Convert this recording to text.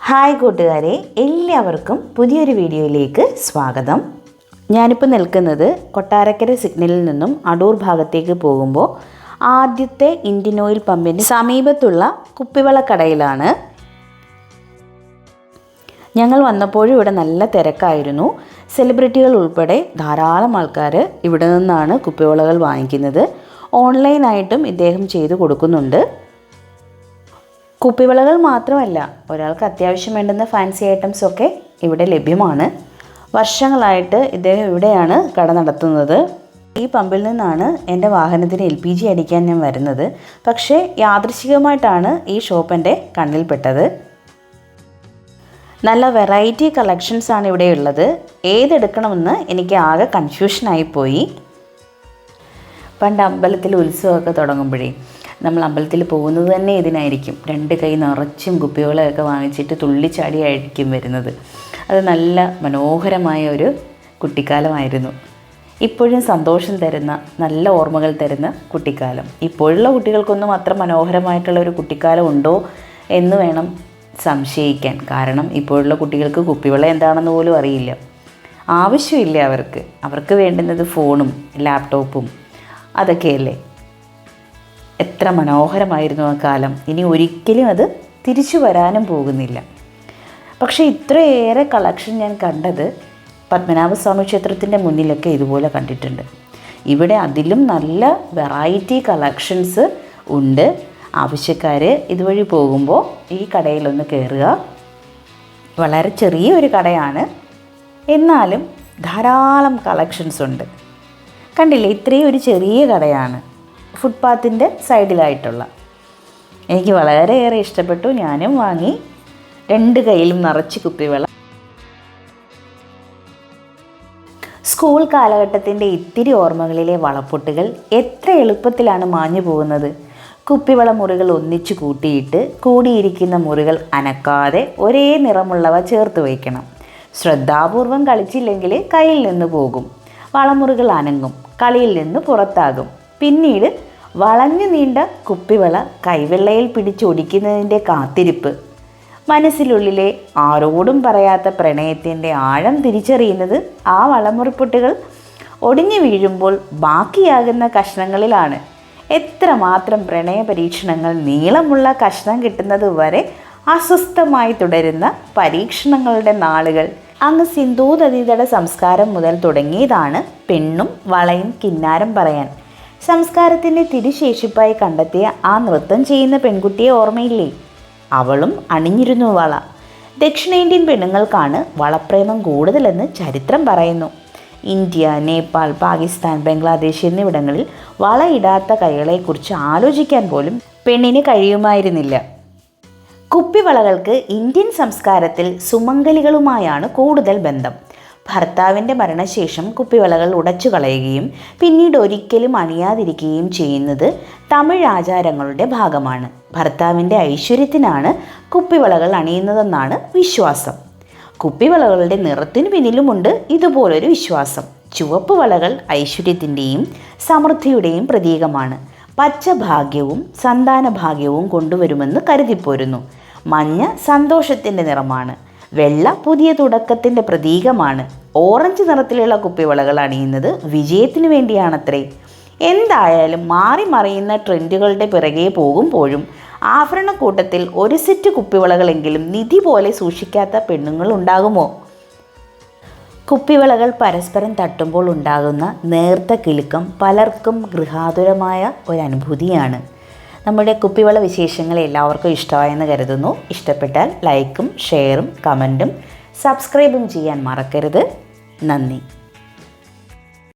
Hi കൂട്ടുകാരെ എല്ലാവർക്കും പുതിയൊരു വീഡിയോയിലേക്ക് സ്വാഗതം. ഞാനിപ്പോൾ നിൽക്കുന്നത് കൊട്ടാരക്കര സിഗ്നലിൽ നിന്നും അടൂർ ഭാഗത്തേക്ക് പോകുമ്പോൾ ആദ്യത്തെ ഇന്ത്യൻ ഓയിൽ പമ്പിന്റെ സമീപത്തുള്ള കുപ്പിവളക്കടയിലാണ്. ഞങ്ങൾ വന്നപ്പോഴും ഇവിടെ നല്ല തിരക്കായിരുന്നു. സെലിബ്രിറ്റികൾ ഉൾപ്പെടെ ധാരാളം ആൾക്കാർ ഇവിടെ നിന്നാണ് കുപ്പിവളകൾ വാങ്ങിക്കുന്നത്. ഓൺലൈനായിട്ടും ഇദ്ദേഹം ചെയ്തു കൊടുക്കുന്നുണ്ട്. കുപ്പിവളകൾ മാത്രമല്ല ഒരാൾക്ക് അത്യാവശ്യം വേണ്ടുന്ന ഫാൻസി ഐറ്റംസൊക്കെ ഇവിടെ ലഭ്യമാണ്. വർഷങ്ങളായിട്ട് ഇദ്ദേഹം ഇവിടെയാണ് കട നടത്തുന്നത്. ഈ പമ്പിൽ നിന്നാണ് എന്റെ വാഹനത്തിന് എൽ പി ജി അടിക്കാൻ ഞാൻ വരുന്നത്. പക്ഷേ യാദൃശികമായിട്ടാണ് ഈ ഷോപ്പ് എന്റെ കണ്ണിൽപ്പെട്ടത്. നല്ല വെറൈറ്റി കളക്ഷൻസ് ആണ് ഇവിടെ ഉള്ളത്. ഏതെടുക്കണമെന്ന് എനിക്ക് ആകെ കൺഫ്യൂഷനായിപ്പോയി പണ്ട് അമ്പലത്തിൽ ഉത്സവമൊക്കെ തുടങ്ങുമ്പോഴേ നമ്മൾ അമ്പലത്തിൽ പോകുന്നത് തന്നെ ഇതിനായിരിക്കും. രണ്ട് കൈ നിറച്ചും കുപ്പികളൊക്കെ വാങ്ങിച്ചിട്ട് തുള്ളിച്ചാടിയായിരിക്കും വരുന്നത്. അത് നല്ല മനോഹരമായ ഒരു കുട്ടിക്കാലമായിരുന്നു. ഇപ്പോഴും സന്തോഷം തരുന്ന നല്ല ഓർമ്മകൾ തരുന്ന കുട്ടിക്കാലം. ഇപ്പോഴുള്ള കുട്ടികൾക്കൊന്നും അത്ര മനോഹരമായിട്ടുള്ള ഒരു കുട്ടിക്കാലം ഉണ്ടോ എന്ന് വേണം സംശയിക്കാൻ. കാരണം ഇപ്പോഴുള്ള കുട്ടികൾക്ക് കുപ്പിവെള്ളം എന്താണെന്ന് പോലും അറിയില്ല. ആവശ്യമില്ല അവർക്ക്. അവർക്ക് വേണ്ടുന്നത് ഫോണും ലാപ്ടോപ്പും അതൊക്കെയല്ലേ? എത്ര മനോഹരമായിരുന്നു ആ കാലം. ഇനി ഒരിക്കലും അത് തിരിച്ചു വരാനും പോകുന്നില്ല. പക്ഷേ ഇത്രയേറെ കളക്ഷൻ ഞാൻ കണ്ടത് പത്മനാഭസ്വാമി ക്ഷേത്രത്തിന്റെ മുന്നിലൊക്കെ ഇതുപോലെ കണ്ടിട്ടുണ്ട്. ഇവിടെ അതിലും നല്ല വെറൈറ്റി കളക്ഷൻസ് ഉണ്ട്. ആവശ്യക്കാർ ഇതുവഴി പോകുമ്പോൾ ഈ കടയിലൊന്ന് കയറുക. വളരെ ചെറിയൊരു കടയാണ്. എന്നാലും ധാരാളം കളക്ഷൻസ് ഉണ്ട്. കണ്ടില്ലേ? ഇത്രയും ഒരു ചെറിയ കടയാണ്. ഫുട്പാത്തിന്റെ സൈഡിലായിട്ടുള്ള. എനിക്ക് വളരെയേറെ ഇഷ്ടപ്പെട്ടു. ഞാനും വാങ്ങി. രണ്ട് കയ്യിലും നിറച്ച് കുപ്പിവെള്ളം. സ്കൂൾ കാലഘട്ടത്തിന്റെ ഇത്തിരി ഓർമ്മകളിലെ വളപ്പൊട്ടുകൾ എത്ര എളുപ്പത്തിലാണ് മാഞ്ഞു പോകുന്നത്. കുപ്പിവള മുറികൾ ഒന്നിച്ചു കൂട്ടിയിട്ട് കൂടിയിരിക്കുന്ന മുറികൾ അനക്കാതെ ഒരേ നിറമുള്ളവ ചേർത്ത് വയ്ക്കണം. ശ്രദ്ധാപൂർവം കളിച്ചില്ലെങ്കിൽ കയ്യിൽ നിന്ന് പോകും. വളമുറികൾ അനങ്ങും. കളിയിൽ നിന്ന് പുറത്താകും. പിന്നീട് വളഞ്ഞു നീണ്ട കുപ്പിവള കൈവെള്ളയിൽ പിടിച്ചൊടിക്കുന്നതിന്റെ കാത്തിരിപ്പ്. മനസ്സിലുള്ളിലെ ആരോടും പറയാത്ത പ്രണയത്തിന്റെ ആഴം തിരിച്ചറിയുന്നത് ആ വളമുറിപ്പൊട്ടുകൾ ഒടിഞ്ഞു വീഴുമ്പോൾ ബാക്കിയാകുന്ന കഷ്ണങ്ങളിലാണ്. എത്രമാത്രം പ്രണയ പരീക്ഷണങ്ങൾ നീളമുള്ള കഷ്ണം കിട്ടുന്നത് വരെ അസ്വസ്ഥമായി തുടരുന്ന പരീക്ഷണങ്ങളുടെ നാളുകൾ. അങ്ങ് സിന്ധൂതീതയുടെ സംസ്കാരം മുതൽ തുടങ്ങിയതാണ് പെണ്ണും വളയും കിന്നാരം പറയാൻ. സംസ്കാരത്തിന്റെ തിരുശേഷിപ്പായി കണ്ടെത്തിയ ആ നൃത്തം ചെയ്യുന്ന പെൺകുട്ടിയെ ഓർമ്മയില്ലേ? അവളും അണിഞ്ഞിരുന്നു വള. ദക്ഷിണേന്ത്യൻ പെണ്ണുങ്ങൾക്കാണ് വളപ്രേമം കൂടുതലെന്ന് ചരിത്രം പറയുന്നു. ഇന്ത്യ നേപ്പാൾ പാകിസ്ഥാൻ ബംഗ്ലാദേശ് എന്നിവിടങ്ങളിൽ വളയിടാത്ത കൈകളെക്കുറിച്ച് ആലോചിക്കാൻ പോലും പെണ്ണിന് കഴിയുമായിരുന്നില്ല. കുപ്പിവളകൾക്ക് ഇന്ത്യൻ സംസ്കാരത്തിൽ സുമംഗലികളുമായാണ് കൂടുതൽ ബന്ധം. ഭർത്താവിന്റെ മരണശേഷം കുപ്പിവളകൾ ഉടച്ചു കളയുകയും പിന്നീട് ഒരിക്കലും അണിയാതിരിക്കുകയും ചെയ്യുന്നത് തമിഴ് ആചാരങ്ങളുടെ ഭാഗമാണ്. ഭർത്താവിന്റെ ഐശ്വര്യത്തിനാണ് കുപ്പിവളകൾ അണിയുന്നതെന്നാണ് വിശ്വാസം. കുപ്പിവളകളുടെ നിറത്തിനു പിന്നിലുമുണ്ട് ഇതുപോലൊരു വിശ്വാസം. ചുവപ്പ് വളകൾ ഐശ്വര്യത്തിന്റെയും സമൃദ്ധിയുടെയും പ്രതീകമാണ്. പച്ച ഭാഗ്യവും സന്താന ഭാഗ്യവും കൊണ്ടുവരുമെന്ന് കരുതിപ്പോരുന്നു. മഞ്ഞ സന്തോഷത്തിന്റെ നിറമാണ്. വെള്ള പുതിയ തുടക്കത്തിന്റെ പ്രതീകമാണ്. ഓറഞ്ച് നിറത്തിലുള്ള കുപ്പിവളകൾ അണിയുന്നത് വിജയത്തിന് വേണ്ടിയാണത്രേ. എന്തായാലും മാറി മറിയുന്ന ട്രെൻഡുകളുടെ പിറകെ പോകുമ്പോഴും ആഭരണക്കൂട്ടത്തിൽ ഒരു സെറ്റ് കുപ്പിവളകളെങ്കിലും നിധി പോലെ സൂക്ഷിക്കാത്ത പെണ്ണുങ്ങൾ ഉണ്ടാകുമോ? കുപ്പിവളകൾ പരസ്പരം തട്ടുമ്പോൾ ഉണ്ടാകുന്ന നേർത്ത കിലുക്കം പലർക്കും ഗൃഹാതുരമായ ഒരനുഭൂതിയാണ് നമ്മുടെ കുപ്പിവള വിശേഷങ്ങൾ എല്ലാവർക്കും ഇഷ്ടമായെന്ന് കരുതുന്നു. ഇഷ്ടപ്പെട്ടാൽ ലൈക്കും ഷെയറും കമന്റും സബ്സ്ക്രൈബും ചെയ്യാൻ മറക്കരുത്. നന്ദി.